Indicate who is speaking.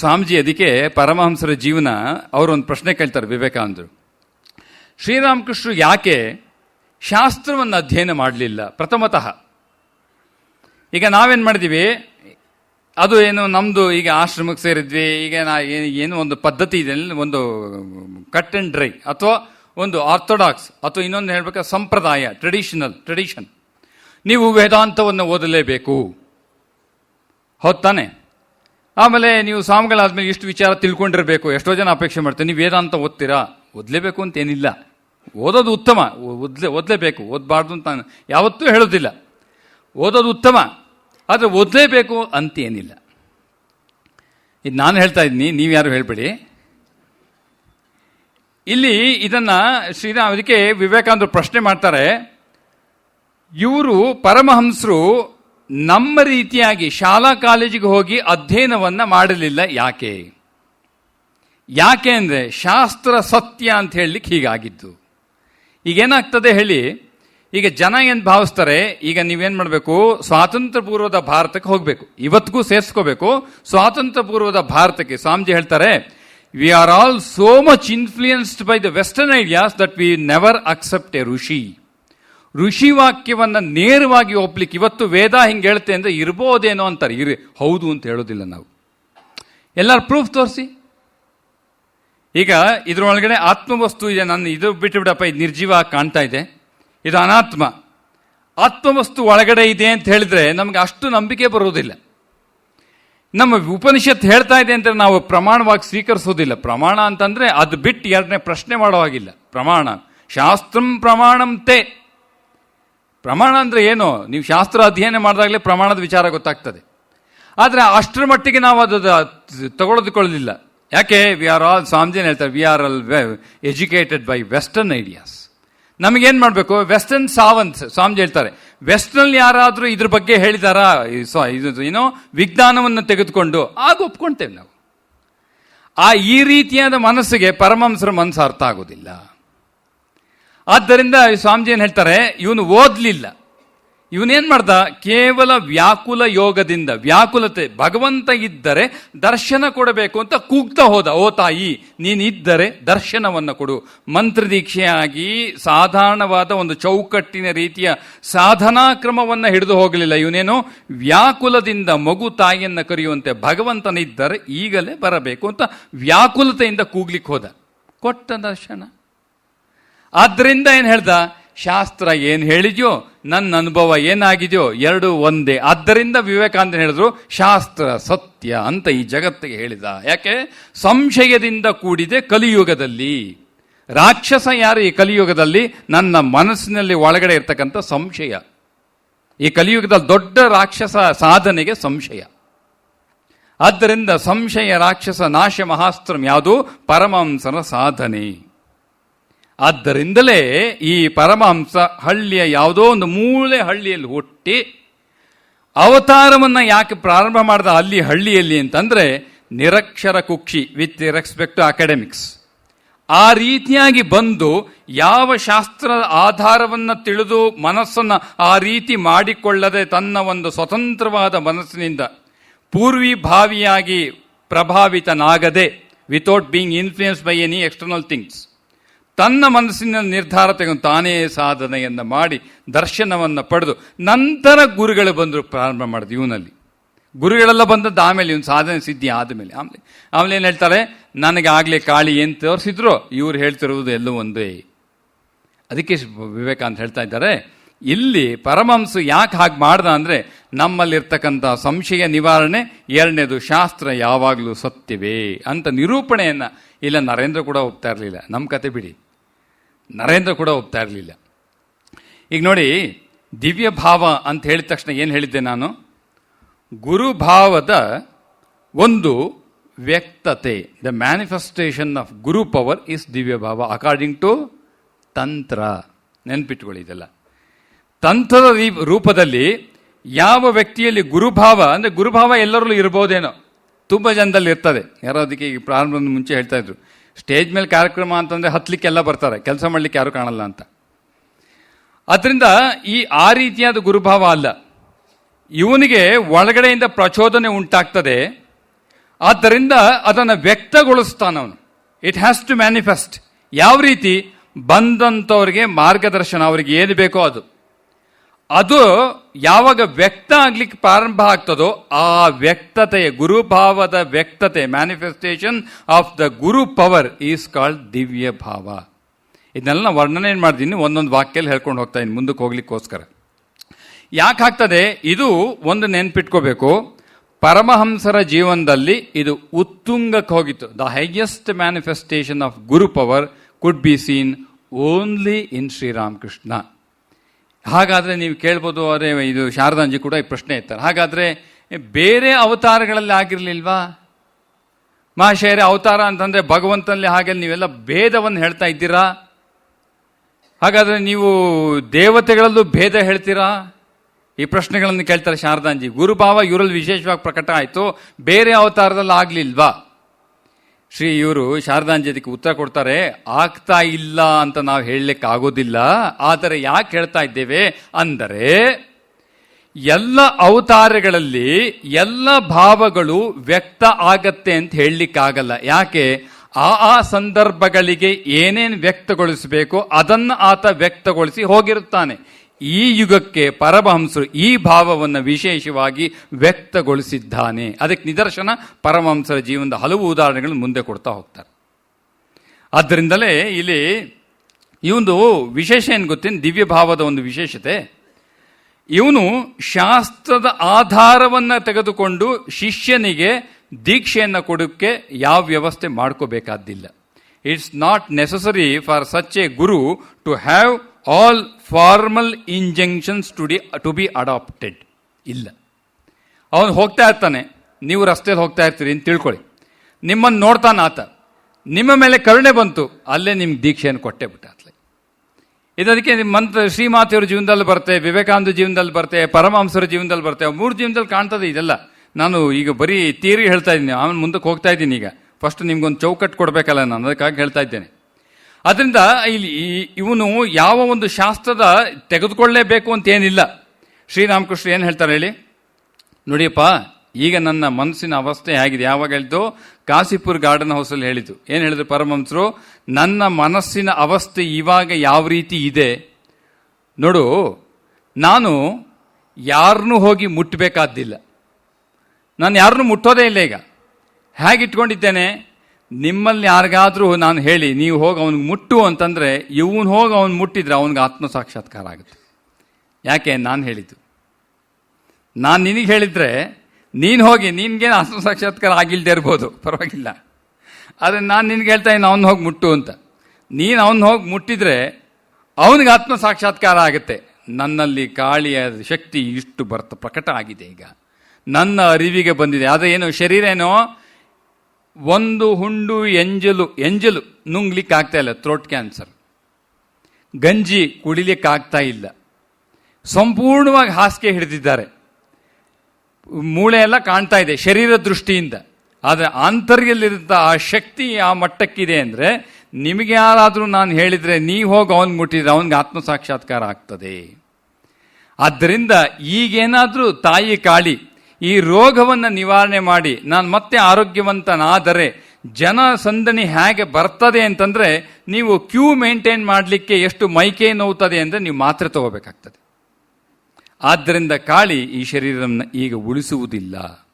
Speaker 1: ಸ್ವಾಮೀಜಿ ಅದಕ್ಕೆ ಪರಮಹಂಸರ ಜೀವನ, ಅವರೊಂದು ಪ್ರಶ್ನೆ ಕೇಳ್ತಾರೆ ವಿವೇಕಾನಂದರು. ಶ್ರೀರಾಮಕೃಷ್ಣರು ಯಾಕೆ ಶಾಸ್ತ್ರವನ್ನು ಅಧ್ಯಯನ ಮಾಡಲಿಲ್ಲ? ಪ್ರಥಮತಃ, ಈಗ ನಾವೇನು ಮಾಡಿದ್ದೀವಿ ಅದು ಏನು ನಮ್ಮದು ಈಗ ಆಶ್ರಮಕ್ಕೆ ಸೇರಿದ್ವಿ, ಈಗ ನಾ ಏನು ಒಂದು ಪದ್ಧತಿ ಇದೆ ಒಂದು ಕಟ್ ಆ್ಯಂಡ್ ಡ್ರೈ ಅಥವಾ ಒಂದು ಆರ್ಥೋಡಾಕ್ಸ್ ಅಥವಾ ಇನ್ನೊಂದು ಹೇಳ್ಬೇಕಾದ್ರೆ ಸಂಪ್ರದಾಯ ಟ್ರೆಡಿಷನಲ್ ಟ್ರೆಡಿಷನ್ ನೀವು ವೇದಾಂತವನ್ನು ಓದಲೇಬೇಕು. ಹೌದು ತಾನೆ? ಆಮೇಲೆ ನೀವು ಸ್ವಾಮಿಗಳಾದ್ಮೇಲೆ ಇಷ್ಟು ವಿಚಾರ ತಿಳ್ಕೊಂಡಿರಬೇಕು, ಎಷ್ಟೋ ಜನ ಅಪೇಕ್ಷೆ ಮಾಡ್ತೀನಿ ನೀವು ವೇದಾಂತ ಓದ್ತೀರಾ? ಓದಲೇಬೇಕು ಅಂತ ಏನಿಲ್ಲ. ಓದೋದು ಉತ್ತಮ. ಓದ್ಲೆ ಓದಲೇಬೇಕು. ಓದಬಾರ್ದು ಅಂತ ನಾನು ಯಾವತ್ತೂ ಹೇಳೋದಿಲ್ಲ. ಓದೋದು ಉತ್ತಮ. ಆದರೆ ಓದಲೇಬೇಕು ಅಂತ ಏನಿಲ್ಲ. ಇದು ನಾನು ಹೇಳ್ತಾ ಇದ್ದೀನಿ, ನೀವು ಯಾರು ಹೇಳ್ಬೇಡಿ. ಇಲ್ಲಿ ಇದನ್ನು ಶ್ರೀರಾಮ್ ಅದಕ್ಕೆ ವಿವೇಕಾನಂದರು ಪ್ರಶ್ನೆ ಮಾಡ್ತಾರೆ. ಇವರು ಪರಮಹಂಸರು ನಮ್ಮ ರೀತಿಯಾಗಿ ಶಾಲಾ ಕಾಲೇಜಿಗೆ ಹೋಗಿ ಅಧ್ಯಯನವನ್ನು ಮಾಡಲಿಲ್ಲ ಯಾಕೆ? ಯಾಕೆ ಅಂದರೆ ಶಾಸ್ತ್ರ ಸತ್ಯ ಅಂತ ಹೇಳಲಿಕ್ಕೆ ಹೀಗಾಗಿದ್ದು. ಈಗೇನಾಗ್ತದೆ ಹೇಳಿ, ಈಗ ಜನ ಏನು ಭಾವಿಸ್ತಾರೆ, ಈಗ ನೀವೇನು ಮಾಡಬೇಕು, ಸ್ವಾತಂತ್ರ್ಯ ಪೂರ್ವದ ಭಾರತಕ್ಕೆ ಹೋಗಬೇಕು. ಇವತ್ತಿಗೂ ಸೇರಿಸ್ಕೋಬೇಕು. ಸ್ವಾತಂತ್ರ್ಯ ಪೂರ್ವದ ಭಾರತಕ್ಕೆ. ಸ್ವಾಮೀಜಿ ಹೇಳ್ತಾರೆ we are all so much influenced by the western ideas that we never accept a rishi. ಋಷಿ ವಾಕ್ಯವನ್ನ ನೇರವಾಗಿ ಒಪ್ಲಿಕ್ಕೆ ಇವತ್ತು ವೇದ ಹಿಂಗೆ ಹೇಳ್ತೆ ಅಂದ್ರೆ ಇರ್ಬೋದೇನೋ ಅಂತಾರೆ. ಇರಿ, ಹೌದು ಅಂತ ಹೇಳೋದಿಲ್ಲ ನಾವು. ಎಲ್ಲರೂ ಪ್ರೂಫ್ ತೋರಿಸಿ. ಈಗ ಇದರೊಳಗಡೆ ಆತ್ಮವಸ್ತು ಇದೆ. ನನ್ನ ಇದು ಬಿಟ್ಟು ಬಿಡಪ್ಪ ಇದು ನಿರ್ಜೀವ ಕಾಣ್ತಾ ಇದೆ. ಇದು ಅನಾತ್ಮ. ಆತ್ಮವಸ್ತು ಒಳಗಡೆ ಇದೆ ಅಂತ ಹೇಳಿದ್ರೆ ನಮಗೆ ಅಷ್ಟು ನಂಬಿಕೆ ಬರುವುದಿಲ್ಲ ನಮ್ಮ ಉಪನಿಷತ್ ಹೇಳ್ತಾ ಇದೆ ಅಂತ ನಾವು ಪ್ರಮಾಣವಾಗಿ ಸ್ವೀಕರಿಸೋದಿಲ್ಲ. ಪ್ರಮಾಣ ಅಂತಂದ್ರೆ ಅದು ಬಿಟ್ಟು ಎರಡನೇ ಪ್ರಶ್ನೆ ಮಾಡೋ ಹಾಗಿಲ್ಲ. ಪ್ರಮಾಣ. ಶಾಸ್ತ್ರಂ ಪ್ರಮಾಣಂ ತೇ ಪ್ರಮಾಣ ಅಂದರೆ ಏನು? ನೀವು ಶಾಸ್ತ್ರ ಅಧ್ಯಯನ ಮಾಡಿದಾಗಲೇ ಪ್ರಮಾಣದ ವಿಚಾರ ಗೊತ್ತಾಗ್ತದೆ. ಆದರೆ ಅಷ್ಟರ ಮಟ್ಟಿಗೆ ನಾವು ಅದು ತಗೊಳ್ಳೋದುಕೊಳ್ಳಲಿಲ್ಲ ಯಾಕೆ? ವಿ ಆರ್ ಆಲ್ ಸ್ವಾಮೀಜಿನ ಹೇಳ್ತಾರೆ? We are all educated by western ideas ನಮಗೇನು ಮಾಡಬೇಕು? ವೆಸ್ಟರ್ನ್ ಸಾವಂತ್ ಸ್ವಾಮೀಜಿ ಹೇಳ್ತಾರೆ. ವೆಸ್ಟ್ನಲ್ಲಿ ಯಾರಾದರೂ ಇದ್ರ ಬಗ್ಗೆ ಹೇಳಿದಾರಾ? ಇದು ಏನೋ ವಿಜ್ಞಾನವನ್ನು ತೆಗೆದುಕೊಂಡು ಆಗ ಒಪ್ಕೊಳ್ತೇವೆ ನಾವು. ಆ ಈ ರೀತಿಯಾದ ಮನಸ್ಸಿಗೆ ಪರಮಹಂಸರ ಮನಸ್ಸು ಅರ್ಥ ಆಗೋದಿಲ್ಲ. ಆದ್ದರಿಂದ ಸ್ವಾಮೀಜಿ ಏನು ಹೇಳ್ತಾರೆ? ಇವನು ಓದಲಿಲ್ಲ. ಇವನೇನ್ ಮಾಡ್ದ? ಕೇವಲ ವ್ಯಾಕುಲ ಯೋಗದಿಂದ, ವ್ಯಾಕುಲತೆ, ಭಗವಂತ ಇದ್ದರೆ ದರ್ಶನ ಕೊಡಬೇಕು ಅಂತ ಕೂಗ್ತಾ ಹೋದ. ಓ ತಾಯಿ, ನೀನಿದ್ದರೆ ದರ್ಶನವನ್ನು ಕೊಡು. ಮಂತ್ರದೀಕ್ಷೆಯಾಗಿ ಸಾಧಾರಣವಾದ ಒಂದು ಚೌಕಟ್ಟಿನ ರೀತಿಯ ಸಾಧನಾ ಕ್ರಮವನ್ನು ಹಿಡಿದು ಹೋಗಲಿಲ್ಲ. ಇವನೇನು? ವ್ಯಾಕುಲದಿಂದ ಮಗು ತಾಯಿಯನ್ನು ಕರೆಯುವಂತೆ ಭಗವಂತನಿದ್ದರೆ ಈಗಲೇ ಬರಬೇಕು ಅಂತ ವ್ಯಾಕುಲತೆಯಿಂದ ಕೂಗ್ಲಿಕ್ಕೆ ಹೋದ. ಕೊಟ್ಟ ದರ್ಶನ. ಆದ್ರಿಂದ ಏನು ಹೇಳ್ದ? ಶಾಸ್ತ್ರ ಏನು ಹೇಳಿದ್ಯೋ, ನನ್ನ ಅನುಭವ ಏನಾಗಿದೆಯೋ, ಎರಡು ಒಂದೇ. ಆದ್ದರಿಂದ ವಿವೇಕಾನಂದ ಹೇಳಿದ್ರು, ಶಾಸ್ತ್ರ ಸತ್ಯ ಅಂತ ಈ ಜಗತ್ತಿಗೆ ಹೇಳಿದ. ಯಾಕೆ? ಸಂಶಯದಿಂದ ಕೂಡಿದೆ ಕಲಿಯುಗದಲ್ಲಿ. ರಾಕ್ಷಸ ಯಾರು ಈ ಕಲಿಯುಗದಲ್ಲಿ? ನನ್ನ ಮನಸ್ಸಿನಲ್ಲಿ ಒಳಗಡೆ ಇರ್ತಕ್ಕಂಥ ಸಂಶಯ. ಈ ಕಲಿಯುಗದಲ್ಲಿ ದೊಡ್ಡ ರಾಕ್ಷಸ ಸಾಧನೆಗೆ ಸಂಶಯ. ಆದ್ದರಿಂದ ಸಂಶಯ, ರಾಕ್ಷಸ ನಾಶ, ಮಹಾಸ್ತ್ರಂ ಯಾವುದು? ಪರಮಹಂಸನ ಸಾಧನೆ. ಆದ್ದರಿಂದಲೇ ಈ ಪರಮಹಂಸ ಹಳ್ಳಿಯ ಯಾವುದೋ ಒಂದು ಮೂಳೆ ಹಳ್ಳಿಯಲ್ಲಿ ಹುಟ್ಟಿ ಅವತಾರವನ್ನ ಯಾಕೆ ಪ್ರಾರಂಭ ಮಾಡಿದ ಅಲ್ಲಿ ಹಳ್ಳಿಯಲ್ಲಿ ಅಂತಂದ್ರೆ ನಿರಕ್ಷರ ಕುಕ್ಷಿ ವಿತ್ ರೆಸ್ಪೆಕ್ಟ್ ಟು ಅಕಾಡೆಮಿಕ್ಸ್. ಆ ರೀತಿಯಾಗಿ ಬಂದು ಯಾವ ಶಾಸ್ತ್ರದ ಆಧಾರವನ್ನು ತಿಳಿದು ಮನಸ್ಸನ್ನು ಆ ರೀತಿ ಮಾಡಿಕೊಳ್ಳದೆ ತನ್ನ ಒಂದು ಸ್ವತಂತ್ರವಾದ ಮನಸ್ಸಿನಿಂದ ಪೂರ್ವಿ ಭಾವಿಯಾಗಿ ಪ್ರಭಾವಿತನಾಗದೆ without being influence by any external things ತನ್ನ ಮನಸ್ಸಿನ ನಿರ್ಧಾರ ತೆಗೆದು ತಾನೇ ಸಾಧನೆಯನ್ನು ಮಾಡಿ ದರ್ಶನವನ್ನು ಪಡೆದು ನಂತರ ಗುರುಗಳು ಬಂದರು ಪ್ರಾರಂಭ ಮಾಡಿದ್ರು ಇವನಲ್ಲಿ. ಗುರುಗಳೆಲ್ಲ ಬಂದದ್ದು ಆಮೇಲೆ ಇವನು ಸಾಧನೆ ಸಿದ್ಧಿ ಆದಮೇಲೆ. ಆಮೇಲೆ ಆಮೇಲೆ ಏನು ಹೇಳ್ತಾರೆ? ನನಗೆ ಆಗಲೇ ಕಾಳಿ ಏನು ತೋರಿಸಿದ್ರು ಇವ್ರು ಹೇಳ್ತಿರುವುದು ಎಲ್ಲೂ ಒಂದೇ. ಅದಕ್ಕೆ ವಿವೇಕಾನಂದ ಹೇಳ್ತಾ ಇದ್ದಾರೆ, ಇಲ್ಲಿ ಪರಮಹಂಸ ಯಾಕೆ ಹಾಗೆ ಮಾಡ್ದ ಅಂದರೆ ನಮ್ಮಲ್ಲಿರ್ತಕ್ಕಂಥ ಸಂಶಯ ನಿವಾರಣೆ, ಎರಡನೇದು ಶಾಸ್ತ್ರ ಯಾವಾಗಲೂ ಸತ್ಯವೇ ಅಂತ ನಿರೂಪಣೆಯನ್ನು ಇಲ್ಲ ನರೇಂದ್ರ ಕೂಡ ಒಪ್ತಾ ಇರಲಿಲ್ಲ. ನಮ್ಮ ಕತೆ ಬಿಡಿ. ನರೇಂದ್ರ ಕೂಡ ಒಪ್ತಾ ಇರಲಿಲ್ಲ. ಈಗ ನೋಡಿ, ದಿವ್ಯ ಭಾವ ಅಂತ ಹೇಳಿದ ತಕ್ಷಣ ಏನು ಹೇಳಿದ್ದೆ ನಾನು? ಗುರುಭಾವದ ಒಂದು ವ್ಯಕ್ತತೆ the manifestation of guru power is divya bhava according to ತಂತ್ರ. ನೆನ್ಪಿಟ್ಕೊಳ್ಳಿ ಇದೆಲ್ಲ ತಂತ್ರದ ರೂಪದಲ್ಲಿ ಯಾವ ವ್ಯಕ್ತಿಯಲ್ಲಿ ಗುರುಭಾವ ಅಂದರೆ ಗುರುಭಾವ ಎಲ್ಲರಲ್ಲೂ ಇರ್ಬೋದೇನೋ, ತುಂಬ ಜನದಲ್ಲಿ ಇರ್ತದೆ. ಯಾರೋ ಅದಕ್ಕೆ ಈ ಪ್ರಾರಂಭದ ಮುಂಚೆ ಹೇಳ್ತಾ ಇದ್ರು. ಸ್ಟೇಜ್ ಮೇಲೆ ಕಾರ್ಯಕ್ರಮ ಅಂತಂದರೆ ಹತ್ತಲಿಕ್ಕೆಲ್ಲ ಬರ್ತಾರೆ, ಕೆಲಸ ಮಾಡ್ಲಿಕ್ಕೆ ಯಾರು ಕಾಣಲ್ಲ ಅಂತ. ಅದರಿಂದ ಈ ಆ ರೀತಿಯಾದ ಗುರುಭಾವ ಅಲ್ಲ. ಇವನಿಗೆ ಒಳಗಡೆಯಿಂದ ಪ್ರಚೋದನೆ ಉಂಟಾಗ್ತದೆ. ಆದ್ದರಿಂದ ಅದನ್ನು ವ್ಯಕ್ತಗೊಳಿಸ್ತಾನವನು ಇಟ್ ಹ್ಯಾಸ್ ಟು ಮ್ಯಾನಿಫೆಸ್ಟ್ ಯಾವ ರೀತಿ? ಬಂದಂಥವ್ರಿಗೆ ಮಾರ್ಗದರ್ಶನ, ಅವರಿಗೆ ಏನು ಬೇಕೋ ಅದು. ಅದು ಯಾವಾಗ ವ್ಯಕ್ತ ಆಗ್ಲಿಕ್ಕೆ ಪ್ರಾರಂಭ ಆಗ್ತದೋ ಆ ವ್ಯಕ್ತತೆಯ ಗುರುಭಾವದ ವ್ಯಕ್ತತೆ manifestation of the guru power is called divya bhava. ಇದನ್ನೆಲ್ಲ ನಾನು ವರ್ಣನೆ ಏನು ಮಾಡ್ತೀನಿ ಒಂದೊಂದು ವಾಕ್ಯಲ್ಲಿ ಹೇಳ್ಕೊಂಡು ಹೋಗ್ತಾ ಇದ್ದೀನಿ, ಮುಂದಕ್ಕೆ ಹೋಗ್ಲಿಕ್ಕೋಸ್ಕರ. ಯಾಕೆ ಆಗ್ತದೆ? ಇದು ಒಂದು ನೆನ್ಪಿಟ್ಕೋಬೇಕು. ಪರಮಹಂಸರ ಜೀವನದಲ್ಲಿ ಇದು ಉತ್ತುಂಗಕ್ಕೆ ಹೋಗಿತ್ತು. The highest manifestation of guru power could be seen only in Sri Ramakrishna ಹಾಗಾದರೆ ನೀವು ಕೇಳ್ಬೋದು ಅದೇ ಇದು ಶಾರದಾಂಜಿ ಕೂಡ ಈ ಪ್ರಶ್ನೆ ಇರ್ತಾರೆ ಹಾಗಾದರೆ ಬೇರೆ ಅವತಾರಗಳಲ್ಲಿ ಆಗಿರಲಿಲ್ವಾ? ಮಹಾಶಯರೇ ಅವತಾರ ಅಂತಂದರೆ ಭಗವಂತನಲ್ಲಿ ಹಾಗೆ ನೀವೆಲ್ಲ ಭೇದವನ್ನು ಹೇಳ್ತಾ ಇದ್ದೀರಾ? ಹಾಗಾದರೆ ನೀವು ದೇವತೆಗಳಲ್ಲೂ ಭೇದ ಹೇಳ್ತೀರಾ? ಈ ಪ್ರಶ್ನೆಗಳನ್ನು ಕೇಳ್ತಾರೆ ಶಾರದಾಂಜಿ. ಗುರುಭಾವ ಇವರಲ್ಲಿ ವಿಶೇಷವಾಗಿ ಪ್ರಕಟ ಆಯಿತು. ಬೇರೆ ಅವತಾರದಲ್ಲಿ ಆಗಲಿಲ್ವಾ? ಶ್ರೀ ಇವರು ಶಾರದಾಂಜಲಿಗೆ ಉತ್ತರ ಕೊಡ್ತಾರೆ, ಆಗ್ತಾ ಇಲ್ಲ ಅಂತ ನಾವು ಹೇಳಲಿಕ್ಕೆ ಆಗೋದಿಲ್ಲ ಆದರೆ ಯಾಕೆ ಹೇಳ್ತಾ ಇದ್ದೇವೆ ಅಂದರೆ, ಎಲ್ಲ ಅವತಾರಗಳಲ್ಲಿ ಎಲ್ಲ ಭಾವಗಳು ವ್ಯಕ್ತ ಆಗತ್ತೆ ಅಂತ ಹೇಳಲಿಕ್ಕಾಗಲ್ಲ. ಯಾಕೆ? ಆ ಆ ಸಂದರ್ಭಗಳಿಗೆ ಏನೇನು ವ್ಯಕ್ತಗೊಳಿಸಬೇಕು ಅದನ್ನು ಆತ ವ್ಯಕ್ತಗೊಳಿಸಿ ಹೋಗಿರುತ್ತಾನೆ. ಈ ಯುಗಕ್ಕೆ ಪರಮಹಂಸರು ಈ ಭಾವವನ್ನು ವಿಶೇಷವಾಗಿ ವ್ಯಕ್ತಗೊಳಿಸಿದ್ದಾನೆ. ಅದಕ್ಕೆ ನಿದರ್ಶನ ಪರಮಹಂಸರ ಜೀವನದ ಹಲವು ಉದಾಹರಣೆಗಳನ್ನು ಮುಂದೆ ಕೊಡ್ತಾ ಹೋಗ್ತಾರೆ. ಆದ್ದರಿಂದಲೇ ಇಲ್ಲಿ ಈ ವಿಶೇಷ ಏನು ಗೊತ್ತೇನು? ದಿವ್ಯ ಭಾವದ ಒಂದು ವಿಶೇಷತೆ. ಇವನು ಶಾಸ್ತ್ರದ ಆಧಾರವನ್ನು ತೆಗೆದುಕೊಂಡು ಶಿಷ್ಯನಿಗೆ ದೀಕ್ಷೆಯನ್ನು ಕೊಡೋಕ್ಕೆ ಯಾವ ವ್ಯವಸ್ಥೆ ಮಾಡ್ಕೋಬೇಕಾದ್ದಿಲ್ಲ. It's not necessary for such a guru to have all formal injunctions to D to be adapted ಇಲ್ಲ. ಅವನು ಹೋಗ್ತಾ ಇರ್ತಾನೆ. ನೀವು ರಸ್ತೆಯಲ್ಲಿ ಹೋಗ್ತಾ ಇರ್ತೀರಿ ಅಂತ ತಿಳ್ಕೊಳ್ಳಿ. ನಿಮ್ಮನ್ನು ನೋಡ್ತಾನೆ ಆತ. ನಿಮ್ಮ ಮೇಲೆ ಕರುಣೆ ಬಂತು. ಅಲ್ಲೇ ನಿಮ್ಗೆ ದೀಕ್ಷೆಯನ್ನು ಕೊಟ್ಟೆ ಬಿಟ್ಟ ಅತ್ಲೆ ಇದಕ್ಕೆ ನಿಮ್ಮ ಮಂತ್ರ ಶ್ರೀಮಾತೆಯವ್ರ ಜೀವನದಲ್ಲಿ ಬರುತ್ತೆ, ವಿವೇಕಾನಂದ ಜೀವನದಲ್ಲಿ ಬರುತ್ತೆ, ಪರಮಹಂಸರ ಜೀವನದಲ್ಲಿ ಬರುತ್ತೆ. ಮೂರು ಜೀವನದಲ್ಲಿ ಕಾಣ್ತದೆ ಇದೆಲ್ಲ. ನಾನು ಈಗ ಬರೀ ತೀರಿ ಹೇಳ್ತಾ ಇದ್ದೀನಿ. ಆಮೇಲೆ ಮುಂದಕ್ಕೆ ಹೋಗ್ತಾ ಇದ್ದೀನಿ ಈಗ. ಫಸ್ಟ್ ನಿಮ್ಗೊಂದು ಚೌಕಟ್ಟು ಕೊಡಬೇಕಲ್ಲ ನಾನು. ಅದಕ್ಕಾಗಿ ಹೇಳ್ತಾ ಇದ್ದೇನೆ. ಅದರಿಂದ ಇಲ್ಲಿ ಇವನು ಯಾವ ಒಂದು ಶಾಸ್ತ್ರದ ತೆಗೆದುಕೊಳ್ಳೇಬೇಕು ಅಂತ ಏನಿಲ್ಲ. ಶ್ರೀರಾಮಕೃಷ್ಣ ಏನು ಹೇಳ್ತಾರೆ ಹೇಳಿ? ನೋಡಿಯಪ್ಪ, ಈಗ ನನ್ನ ಮನಸ್ಸಿನ ಅವಸ್ಥೆ ಹೇಗಿದೆ ಯಾವಾಗ ಹೇಳಿದ್ದು ಕಾಶಿಪುರ್ ಗಾರ್ಡನ್ ಹೌಸಲ್ಲಿ ಹೇಳಿದ್ದು. ಏನು ಹೇಳಿದ್ರು ಪರಮಹಂಸರು? ನನ್ನ ಮನಸ್ಸಿನ ಅವಸ್ಥೆ ಇವಾಗ ಯಾವ ರೀತಿ ಇದೆ? ನೋಡು, ನಾನು ಯಾರನ್ನೂ ಹೋಗಿ ಮುಟ್ಟಬೇಕಾದ್ದಿಲ್ಲ ನಾನು ಯಾರನ್ನೂ ಮುಟ್ಟೋದೇ ಇಲ್ಲ ಈಗ. ಹೇಗೆ ಇಟ್ಕೊಂಡಿದ್ದೇನೆ ನಿಮ್ಮಲ್ಲಿ ಯಾರಿಗಾದರೂ ನಾನು ಹೇಳಿ, ನೀವು ಹೋಗಿ ಅವನಿಗೆ ಮುಟ್ಟು ಅಂತಂದರೆ, ಇವನು ಹೋಗಿ ಅವನು ಮುಟ್ಟಿದ್ರೆ ಅವನಿಗೆ ಆತ್ಮ ಸಾಕ್ಷಾತ್ಕಾರ ಆಗುತ್ತೆ. ಯಾಕೆ? ನಾನು ಹೇಳಿದ್ದು. ನಾನು ನಿನಗೆ ಹೇಳಿದರೆ, ನೀನು ಹೋಗಿ ನಿನಗೇನು ಆತ್ಮ ಸಾಕ್ಷಾತ್ಕಾರ ಆಗಿಲ್ಲದೆ ಇರ್ಬೋದು. ಪರವಾಗಿಲ್ಲ. ಆದರೆ ನಾನು ನಿನಗೆ ಹೇಳ್ತಾ ಇದ್ದೀನಿ, ಅವನು ಹೋಗಿ ಮುಟ್ಟು ಅಂತ. ನೀನು ಅವನು ಹೋಗಿ ಮುಟ್ಟಿದರೆ ಅವನಿಗೆ ಆತ್ಮ ಸಾಕ್ಷಾತ್ಕಾರ ಆಗುತ್ತೆ. ನನ್ನಲ್ಲಿ ಕಾಳಿಯ ಶಕ್ತಿ ಇಷ್ಟು ಬರ್ತ ಪ್ರಕಟ ಆಗಿದೆ ಈಗ. ನನ್ನ ಅರಿವಿಗೆ ಬಂದಿದೆ. ಆದರೆ ಏನು, ಶರೀರ ಏನೋ ಒಂದು ಹುಂಡು ಎಂಜಲು ಎಂಜಲು ನುಂಗ್ಲಿಕ್ಕೆ ಆಗ್ತಾ ಇಲ್ಲ ಥ್ರೋಟ್ ಕ್ಯಾನ್ಸರ್ ಗಂಜಿ ಕುಡಿಲಿಕ್ಕೆ ಆಗ್ತಾ ಇಲ್ಲ. ಸಂಪೂರ್ಣವಾಗಿ ಹಾಸಿಗೆ ಹಿಡಿದಿದ್ದಾರೆ. ಮೂಳೆ ಎಲ್ಲ ಕಾಣ್ತಾ ಇದೆ, ಶರೀರ ದೃಷ್ಟಿಯಿಂದ. ಆದರೆ ಆಂತರ್ಯಲ್ಲಿರುವಂಥ ಆ ಶಕ್ತಿ ಆ ಮಟ್ಟಕ್ಕಿದೆ ಅಂದರೆ ನಿಮಗೆ ಯಾರಾದರೂ ನಾನು ಹೇಳಿದರೆ ನೀವು ಹೋಗಿ ಅವನಿಗೆ ಮುಟ್ಟಿದ್ರೆ ಅವನಿಗೆ ಆತ್ಮ ಸಾಕ್ಷಾತ್ಕಾರ ಆಗ್ತದೆ. ಆದ್ದರಿಂದ ಈಗೇನಾದರೂ ತಾಯಿ ಕಾಳಿ ಈ ರೋಗವನ್ನು ನಿವಾರಣೆ ಮಾಡಿ ನಾನು ಮತ್ತೆ ಆರೋಗ್ಯವಂತನಾದರೆ ಜನ ಸಂದಣಿ ಹೇಗೆ ಬರ್ತದೆ ಅಂತಂದರೆ ನೀವು ಕ್ಯೂ ಮೇಂಟೈನ್ ಮಾಡಲಿಕ್ಕೆ ಎಷ್ಟು ಮೈಕೆ ನೋವುತ್ತದೆ ಅಂದರೆ ನೀವು ಮಾತ್ರೆ ತಗೋಬೇಕಾಗ್ತದೆ. ಆದ್ದರಿಂದ ಕಾಳಿ ಈ ಶರೀರವನ್ನು ಈಗ ಉಳಿಸುವುದಿಲ್ಲ.